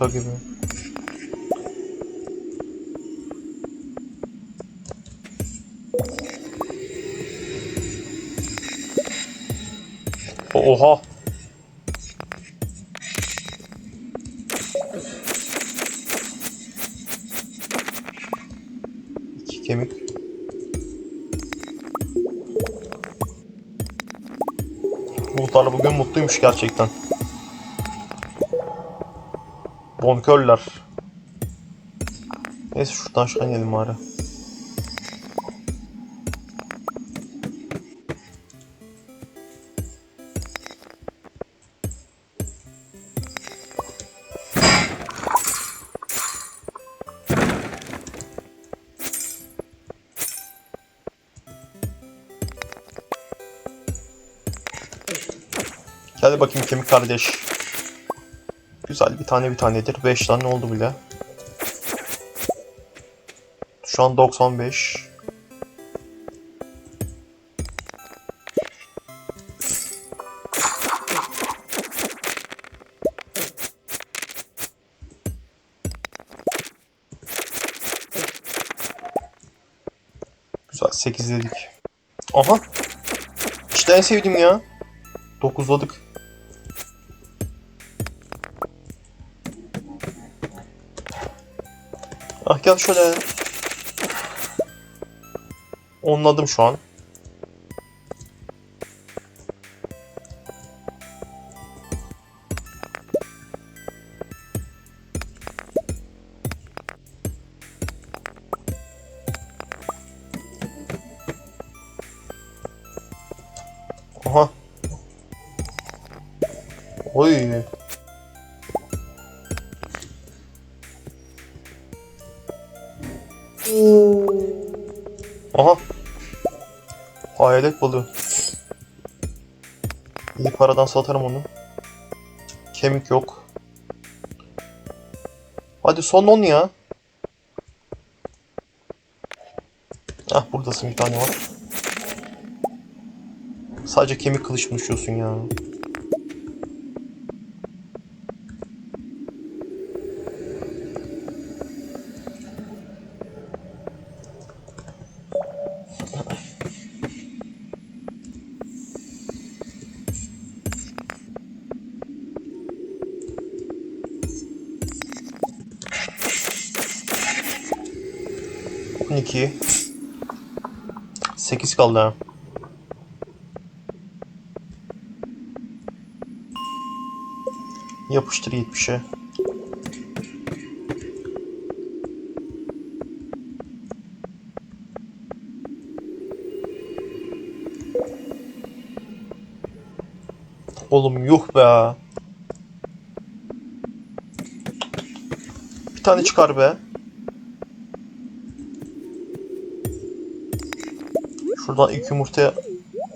Şaka gibi. Oha. İki kemik. Muhtar bugün mutluymuş gerçekten. Bonkörler. Neyse şuradan aşağı inelim bari. Gel bakayım kemik kardeş. Güzel bir tane bir tanedir. 5 tane oldu bile. Şu an 95. Güzel 8 dedik. Aha. İşte en sevdiğim ya. 9'ladık. Gel şöyle. Onladım şu an. Aha. Oy. Hayalet balığı. İyi paradan satarım onu. Kemik yok. Hadi son 10 ya. Ah buradasın bir tane var. Sadece kemik kılıç mı düşüyorsun ya? On iki. Sekiz kaldı ha. Yapıştır 70'e. Oğlum yuh be. Bir tane çıkar be. Şuradan ilk yumurtaya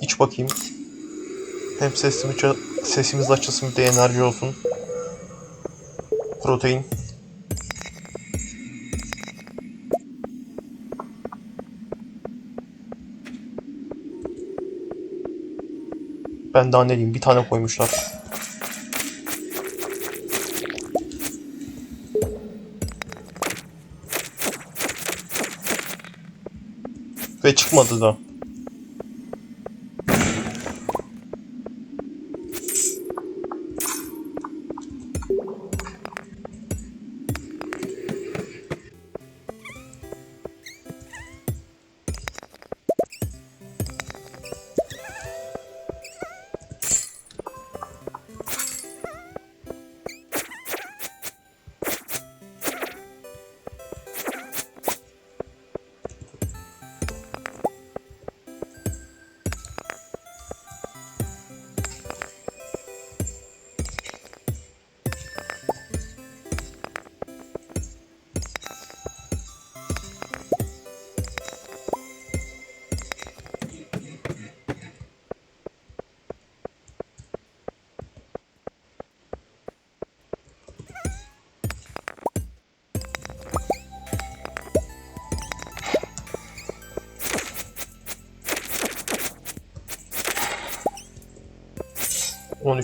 iç bakayım. Hem sesimiz, sesimiz açılsın bir de enerji olsun. Protein. Ben daha ne diyeyim bir tane koymuşlar. Ve çıkmadı da.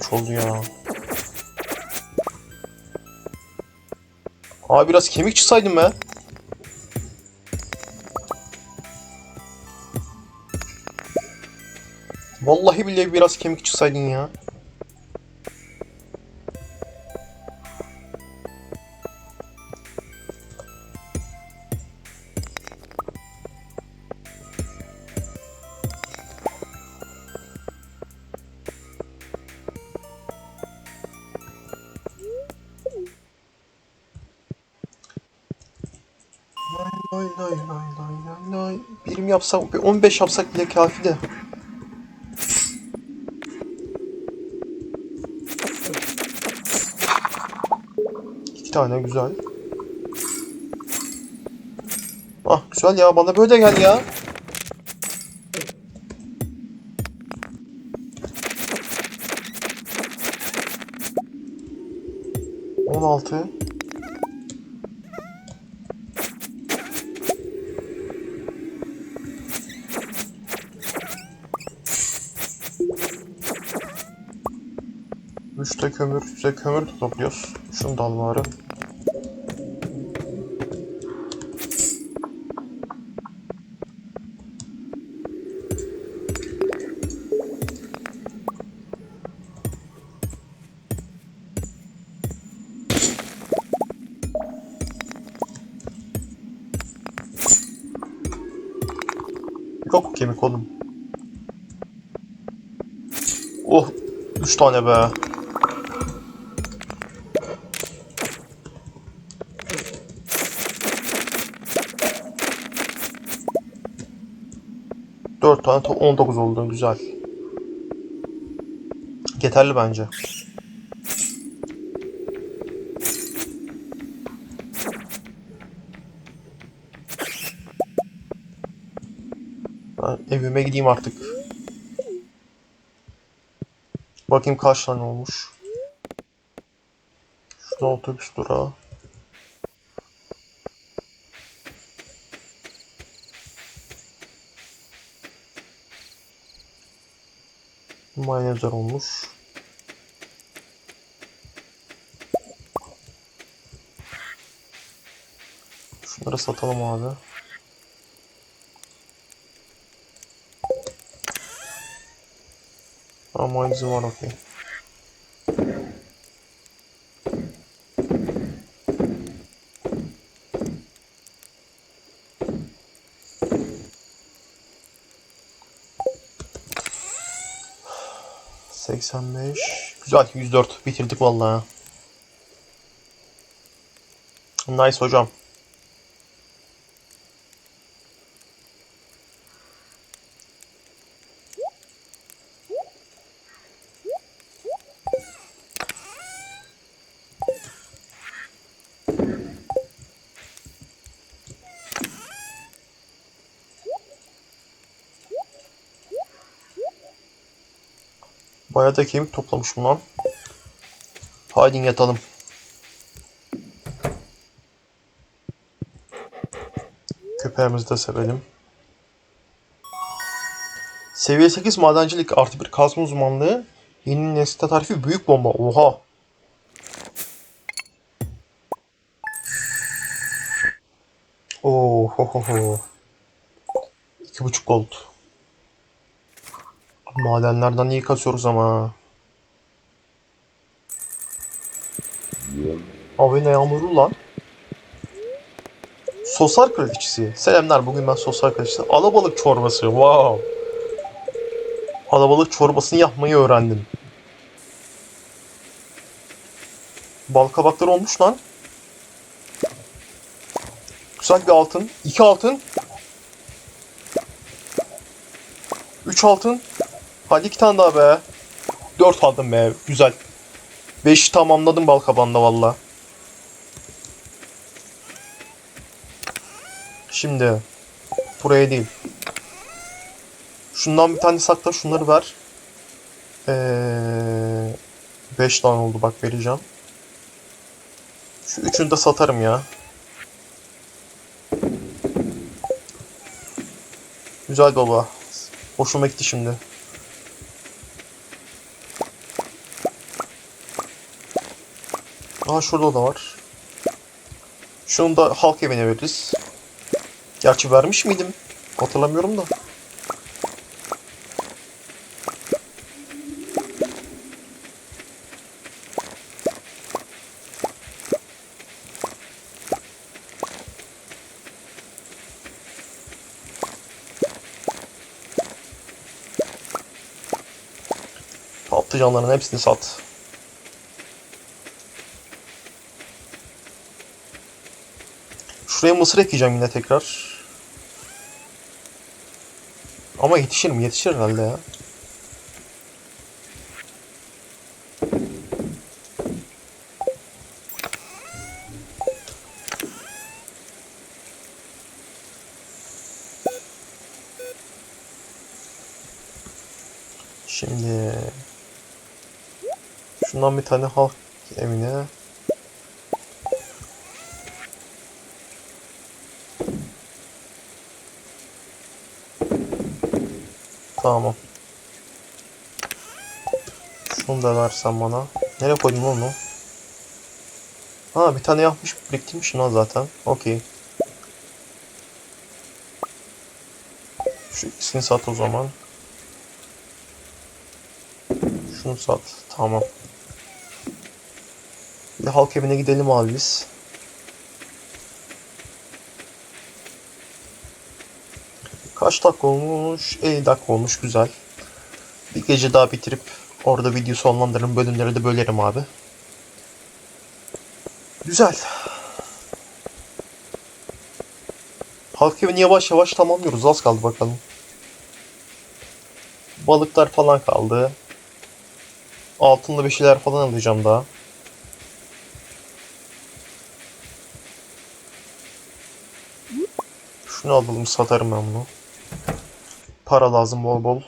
Üç oldu ya. Abi biraz kemik çıksaydım be. Vallahi billahi biraz kemik çıksaydın ya. Lay lay lay lay lay lay. Birim yapsak, bir 15 yapsak bile kafi de. İki tane güzel. Ah güzel ya bana böyle gel ya. On altı. Kömür, üçte kömür de topluyoruz. Şunu da al bari. Yok kemik oğlum. Oh, üç tane be. To- 19 oldu güzel. Yeterli bence. Ben evime gideyim artık. Bakayım kaç tane olmuş. Şurada otobüs durağı. Mayonezler olmuş. Şunları satalım abi. Ama mayonezi var okey. Seksen beş. Güzel 104 bitirdik vallahi. Nice hocam. Bayağı da kemik toplamışım lan. Haydi yatalım. Köpeğimizi de sevelim. Seviye 8 madencilik artı bir kazma uzmanlığı. Yeni nesil tarifi büyük bomba. Oha. Oo, ho ho ho. İki buçuk gold. Madenlerden iyi kasıyoruz ama. Abi ne yağmurlu lan. Sosar kraliçesi. Selamlar bugün ben sosar kraliçesi. Alabalık çorbası. Wow. Alabalık çorbasını yapmayı öğrendim. Bal kabakları olmuş lan. Güzel bir altın. İki altın. Üç altın. Hadi iki tane daha be. Dört aldım be. Güzel. Beşi tamamladım bal kabağında valla. Şimdi. Buraya değil. Şundan bir tane sakla. Şunları ver. Ee, beş tane oldu bak vereceğim. Şu üçünü de satarım ya. Güzel baba. Hoşuma gitti şimdi. Aa şurada da var. Şunu da halk evine veririz. Gerçi vermiş miydim? Hatırlamıyorum da. Patlıcanların hepsini sat. Şuraya mısır ekeceğim yine tekrar. Ama yetişir mi? Yetişir herhalde ya. Şimdi şundan bir tane halk evine Tamam. Şunu da versen bana. Nereye koydun onu? Ha bir tane yapmış biriktirmişim lan zaten. Okey. Şu ikisini sat o zaman. Şunu sat. Tamam. Bir halk evine gidelim abi biz. Kaç dakika olmuş? 50 dakika olmuş. Güzel. Bir gece daha bitirip orada video sonlandırırım. Bölümleri de bölerim abi. Güzel. Halk evini yavaş yavaş tamamlıyoruz. Az kaldı bakalım. Balıklar falan kaldı. Altınlı bir şeyler falan alacağım daha. Şunu alalım satarım ben bunu. Para lazım bol bol.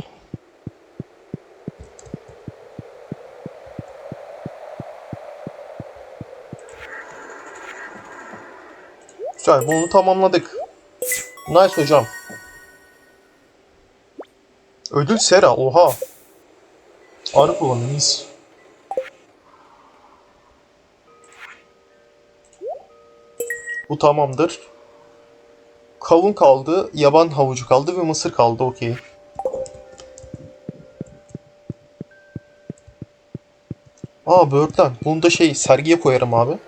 Güzel bunu tamamladık. Nice hocam. Ödül sera oha. Arı kullanıyız. Bu tamamdır. Kavun kaldı, yaban havucu kaldı ve mısır kaldı okey. Aa böğürtlen. Bunu da şey sergiye koyarım abi.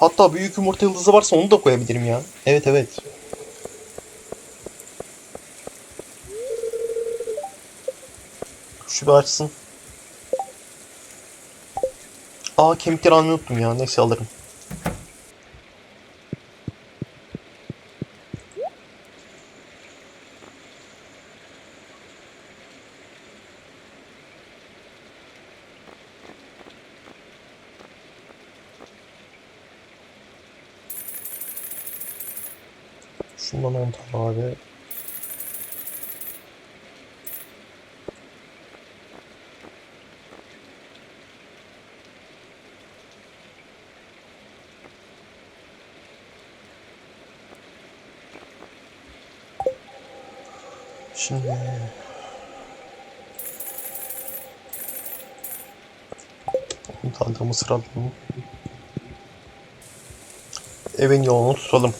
Hatta büyük yumurta yıldızı varsa onu da koyabilirim ya. Evet evet. Şu bir açsın. Aa kemikleri almayı unuttum ya. Neyse alırım. Şundan 10 tane abi. Şimdi mısır alalım. Evin yolunu tutalım.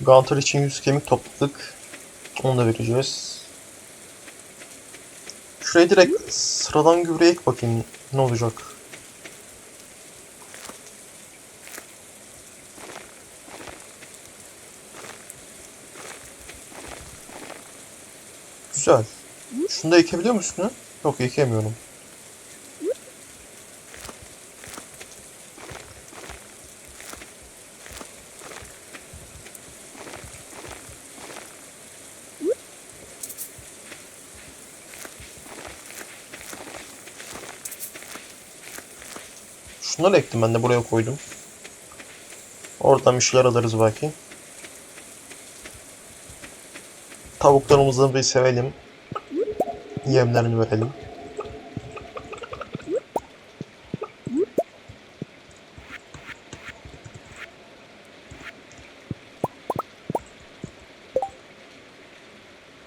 Gunter için 100 kemik topladık. Onu da vereceğiz. Şuraya direkt sıradan gübre ek bakayım ne olacak. Güzel. Şunu da ekebiliyor musun? Yok ekemiyorum. Şunları ektim ben de buraya koydum. Oradan bir şeyler alırız belki. Tavuklarımızı bir sevelim. Yemlerini verelim.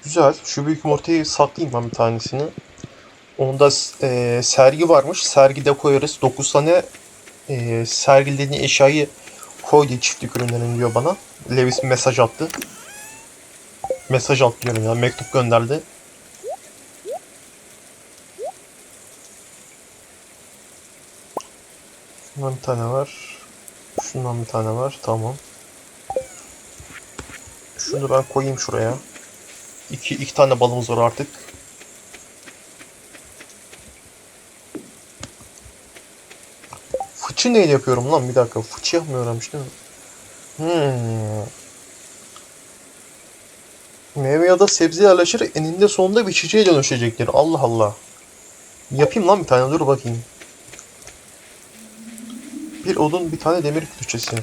Güzel. Şu büyük yumurtayı saklayayım ben bir tanesini. Onda e, sergi varmış. Sergide koyarız. 9 tane e, sergilediğin eşyayı koy diye çiftlik ürünlerin diyor bana. Levis mesaj attı. Mesaj attı diyorum ya. Mektup gönderdi. Şundan bir tane var. Şundan bir tane var. Tamam. Şunu ben koyayım şuraya. İki, iki tane balımız var artık. Fıçı neyle yapıyorum lan? Bir dakika. Fıçı yapmıyorum işte. Hmm. Meyve ya da sebze yerleşir eninde sonunda bir çiçeğe dönüşecektir. Allah Allah. Yapayım lan bir tane dur bakayım. Bir odun bir tane demir külçesi.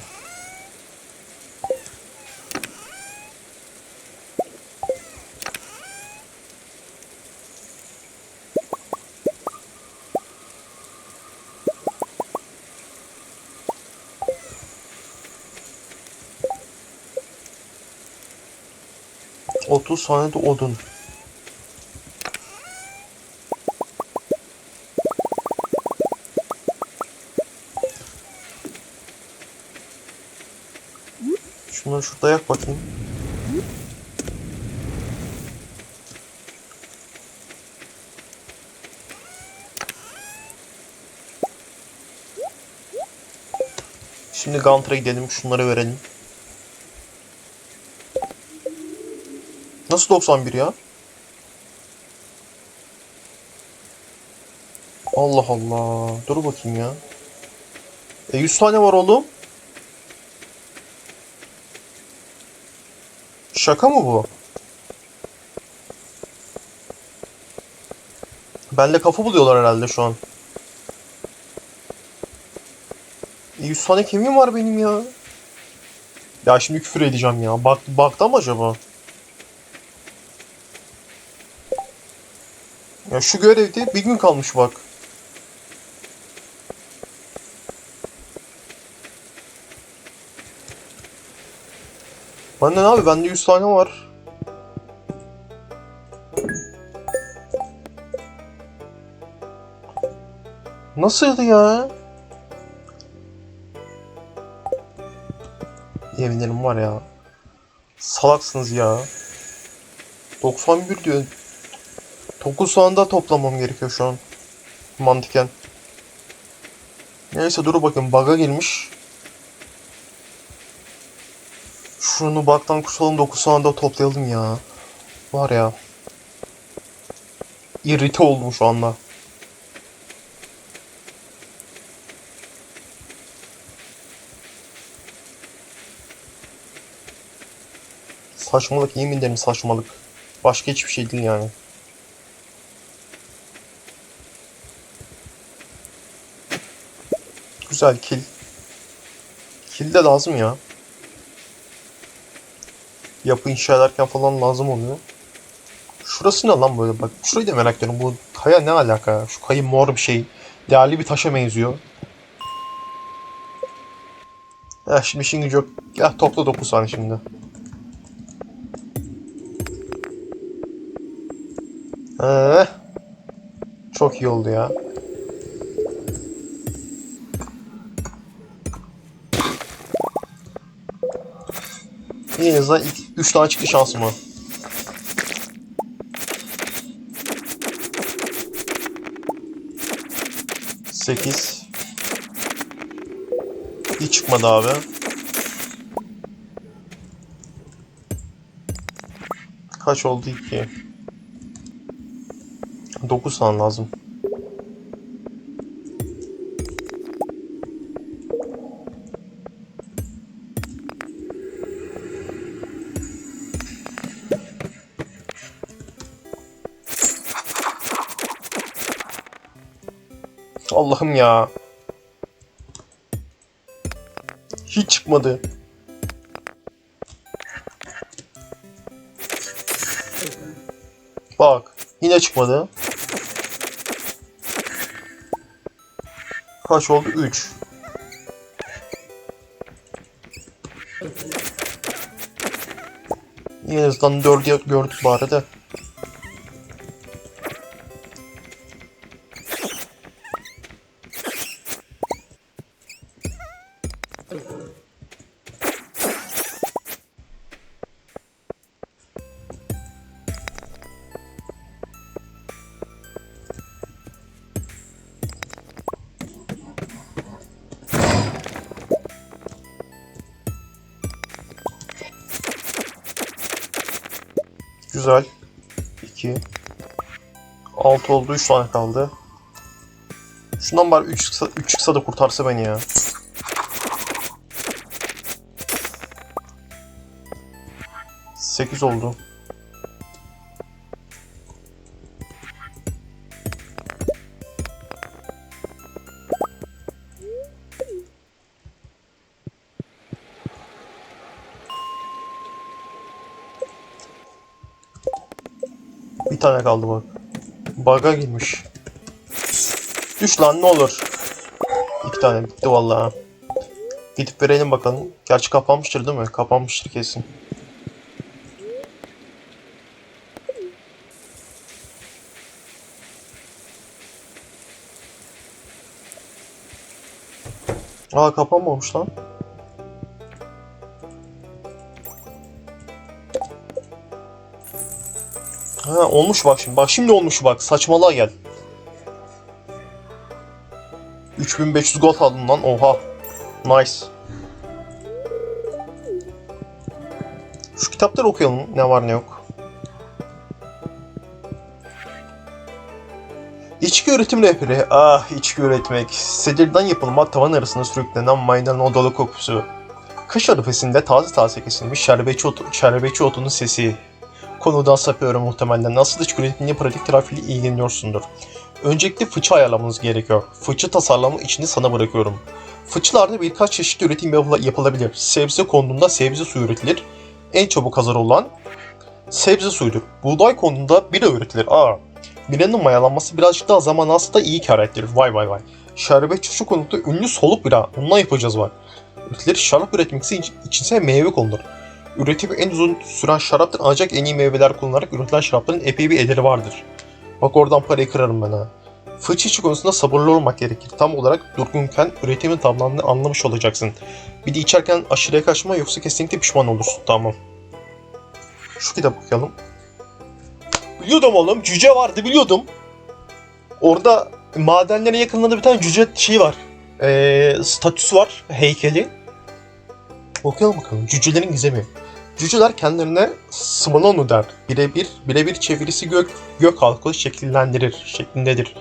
Tane de odun. Şunları şurada yak bakayım. Şimdi Gunter'a gidelim. Şunları verelim. Nasıl 91 ya? Allah Allah. Dur bakayım ya. E 100 tane var oğlum. Şaka mı bu? Bende kafa buluyorlar herhalde şu an. E 100 tane kemiğim var benim ya. Ya şimdi küfür edeceğim ya. Bak, baktı mı acaba? Ya şu görevde bir gün kalmış bak. Bende ne abi? Bende 100 tane var. Nasıldı ya? Yemin ederim var ya. Salaksınız ya. 91 diyor. 9 soğanda toplamam gerekiyor şu an. Mantıken. Neyse dur bakayım bug'a girmiş. Şunu baktan kusalım 9 soğanda toplayalım ya. Var ya. İrite oldum şu anda. Saçmalık yemin ederim saçmalık. Başka hiçbir şey değil yani. Güzel kill. Kill de lazım ya. Yapı inşa ederken falan lazım oluyor. Şurası ne lan böyle bak. Şurayı da merak ediyorum. Bu kaya ne alaka ya? Şu kayı mor bir şey. Değerli bir taşa benziyor. Heh şimdi işin gücü yok. Ya topla 9 tane şimdi. Ee, çok iyi oldu ya. Azından ilk 3 tane çıktı şansıma. Sekiz. Hiç çıkmadı abi. Kaç oldu ki? 9 tane lazım. Allah'ım ya. Hiç çıkmadı. Bak. Yine çıkmadı. Kaç oldu? 3. En azından 4'ü gördük bari de. 6 oldu. 3 tane kaldı. Şundan bari 3 çıksa, 3 çıksa da kurtarsa beni ya. Sekiz oldu. Bir tane kaldı bak. Bug'a girmiş. Düş lan ne olur. İki tane bitti vallahi. Gidip verelim bakalım. Gerçi kapanmıştır değil mi? Kapanmıştır kesin. Aa kapanmamış lan. Ha olmuş bak şimdi. Bak şimdi olmuş bak. Saçmalığa gel. 3500 gold aldım lan. Oha. Nice. Şu kitapları okuyalım. Ne var ne yok. İçki üretim rehberi. Ah içki üretmek. Sedirden yapılma tavan arasında sürüklenen maydanın odalı kokusu. Kış arifesinde taze taze kesilmiş şerbetçi, otu, şerbetçi otunun sesi. Konudan sapıyorum muhtemelen. Nasıl içki üretimini pratik tarafıyla ilgileniyorsundur. Öncelikle fıçı ayarlamanız gerekiyor. Fıçı tasarlamı içini sana bırakıyorum. Fıçılarda birkaç çeşit üretim yapıla- yapılabilir. Sebze konduğunda sebze suyu üretilir. En çabuk hazır olan sebze suyudur. Buğday konduğunda bira üretilir. Aa, biranın mayalanması birazcık daha zaman alsa da iyi kar ettirir. Vay vay vay. Şerbetçi şu konuda ünlü soluk bira. Ondan yapacağız var. Üretilir şarap üretmek için içinse meyve konulur. Üretimi en uzun süren şaraptır ancak en iyi meyveler kullanılarak üretilen şarapların epey bir ederi vardır. Bak oradan parayı kırarım ben ha. Fıçı içi konusunda sabırlı olmak gerekir. Tam olarak durgunken üretimin tamamlandığını anlamış olacaksın. Bir de içerken aşırıya kaçma yoksa kesinlikle pişman olursun. Tamam. Şu kitap okuyalım. Biliyordum oğlum. Cüce vardı biliyordum. Orada madenlerin yakınlarında bir tane cüce şeyi var. Ee, statüsü var. Heykeli. Okuyalım bakalım. Cücelerin gizemi. Cüceler kendilerine Smolonu der. Birebir, birebir çevirisi gök, gök halkı şekillendirir, şeklindedir.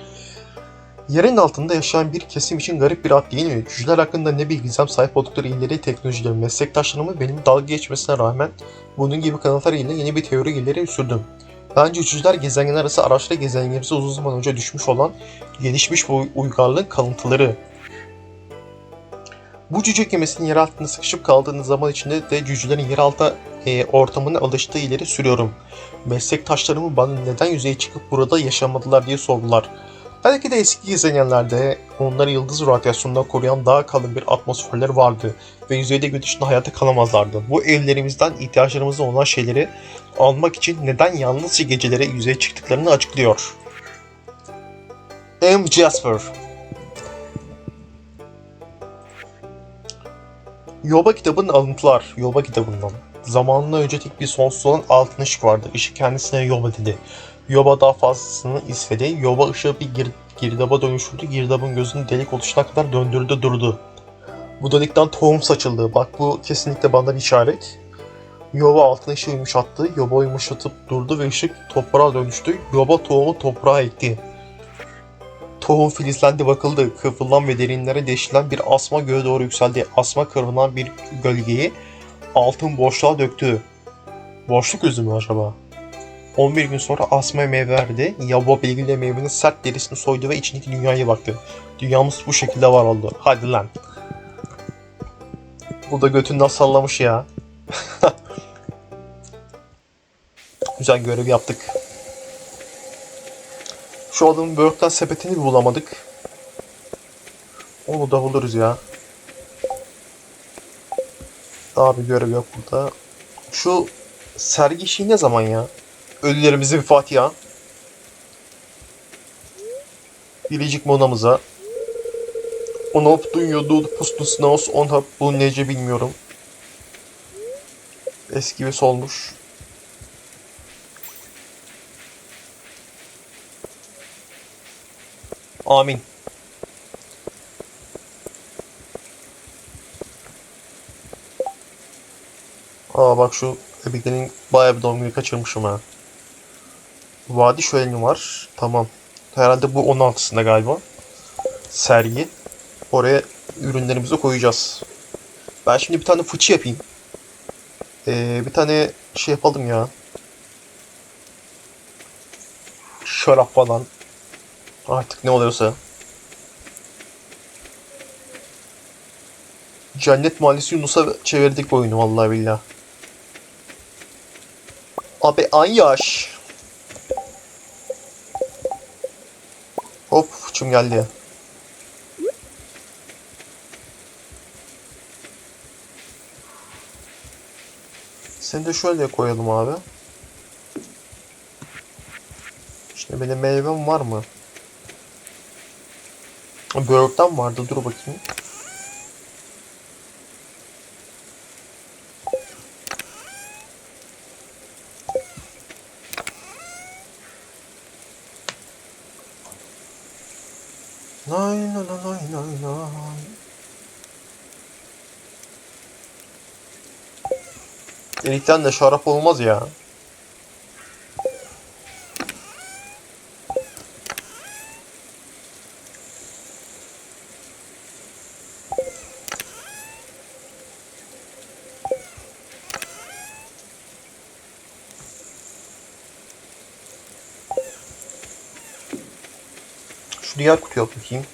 Yerin altında yaşayan bir kesim için garip bir ad değil mi? Cüceler hakkında ne bir gizem sahip oldukları ileri teknolojileri, meslektaşlarımı benim dalga geçmesine rağmen bunun gibi kanıtlar ile yeni bir teori ileri sürdüm. Bence cüceler gezegenler arası araçla gezegenlerimize uzun zaman önce düşmüş olan gelişmiş bu uygarlığın kalıntıları. Bu cüce gemisinin yer altında sıkışıp kaldığınız zaman içinde de cücelerin yeraltı e, ortamına alıştığı ileri sürüyorum. Meslektaşlarımı bana neden yüzeye çıkıp burada yaşamadılar diye sordular. Belki de eski gezegenlerde onları yıldız radyasyonundan koruyan daha kalın bir atmosferleri vardı ve yüzeyde gün dışında hayatta kalamazlardı. Bu evlerimizden ihtiyaçlarımızda olan şeyleri almak için neden yalnızca geceleri yüzeye çıktıklarını açıklıyor. M. Jasper Yoba kitabının alıntılar. Yoba kitabından. Zamanında önce tek bir sonsuz olan altın ışık vardı. Işık kendisine Yoba dedi. Yoba daha fazlasını istedi. Yoba ışığı bir gir, girdaba dönüştürdü. Girdabın gözünü delik oluşuna kadar döndürdü durdu. Bu delikten tohum saçıldı. Bak bu kesinlikle bana bir işaret. Yoba altın ışığı yumuşattı. Yoba yumuşatıp durdu ve ışık toprağa dönüştü. Yoba tohumu toprağa ekti. Tohum filizlendi bakıldı. Kıvrılan ve derinlere deşilen bir asma göğe doğru yükseldi. Asma kıvrılan bir gölgeyi altın boşluğa döktü. Boşluk özü mü acaba? 11 gün sonra asma meyve verdi. Yabo bilgiyle meyvenin sert derisini soydu ve içindeki dünyaya baktı. Dünyamız bu şekilde var oldu. Hadi lan. Bu da götünden sallamış ya. Güzel görev yaptık. Şu adamın böğürtlen sepetini bir bulamadık. Onu da buluruz ya. Daha bir görev yok burada. Şu sergi işi ne zaman ya? Ölülerimize bir Fatiha. Biricik monamıza. Onu hop duyuyordu pustus naos on hop bu nece bilmiyorum. Eski ve solmuş. Amin. Aa bak şu Abigail'in bayağı bir doğum günü kaçırmışım ha. Vadi şöleni var. Tamam. Herhalde bu 16'sında galiba. Sergi. Oraya ürünlerimizi koyacağız. Ben şimdi bir tane fıçı yapayım. Ee, bir tane şey yapalım ya. Şarap falan. Artık ne oluyorsa. Cennet Mahallesi Yunus'a çevirdik oyunu vallahi billah. Abi an yaş. Hop fıçım geldi. Seni de şöyle koyalım abi. İşte benim meyvem var mı? Böğürtlen vardı dur bakayım. Lay la la lay lay lay. Delikten de şarap olmaz ya. Şu diğer kutuya bakayım.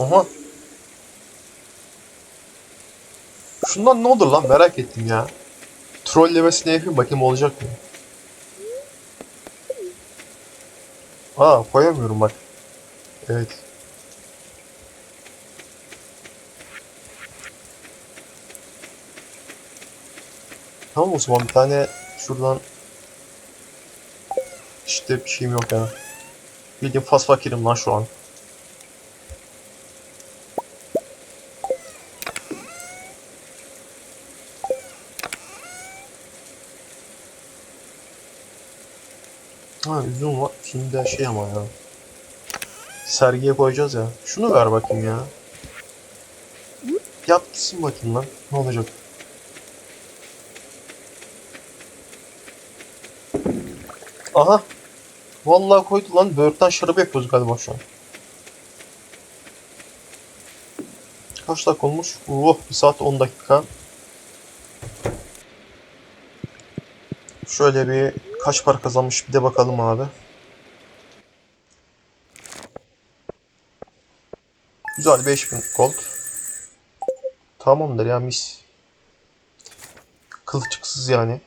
Aha. Şundan ne olur lan merak ettim ya. Trollemesine yapayım bakayım olacak mı? Aa koyamıyorum bak. Evet. Tamam o zaman bir tane şuradan işte bir şeyim yok ya. Bildiğin fas fakirim lan şu an. Ha üzüm var. Şimdi şey ama ya. Sergiye koyacağız ya. Şunu ver bakayım ya. Yat gitsin bakayım lan. Ne olacak? Aha. Vallahi koydu lan. Böğürtlen şarabı yapıyoruz galiba şu an. Kaç dakika olmuş? Oh, 1 saat 10 dakika. Şöyle bir kaç para kazanmış bir de bakalım abi. Güzel 5000 gold. Tamamdır ya mis. Kılçıksız yani.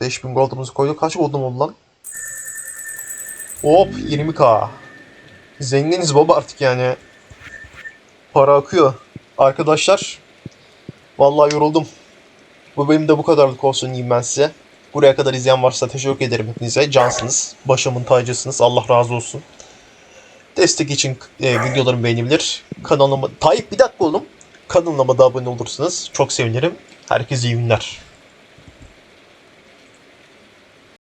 5000 gold'umuzu koyduk. Kaç gold'um oldu lan? Hop 20k. Zenginiz baba artık yani. Para akıyor. Arkadaşlar. Vallahi yoruldum. Bu benim de bu kadarlık olsun diyeyim ben size. Buraya kadar izleyen varsa teşekkür ederim hepinize. Cansınız. Başımın tacısınız. Allah razı olsun. Destek için e, videolarımı beğenebilir. Kanalıma... Tayyip bir dakika oğlum. Kanalıma da abone olursanız çok sevinirim. Herkese iyi günler.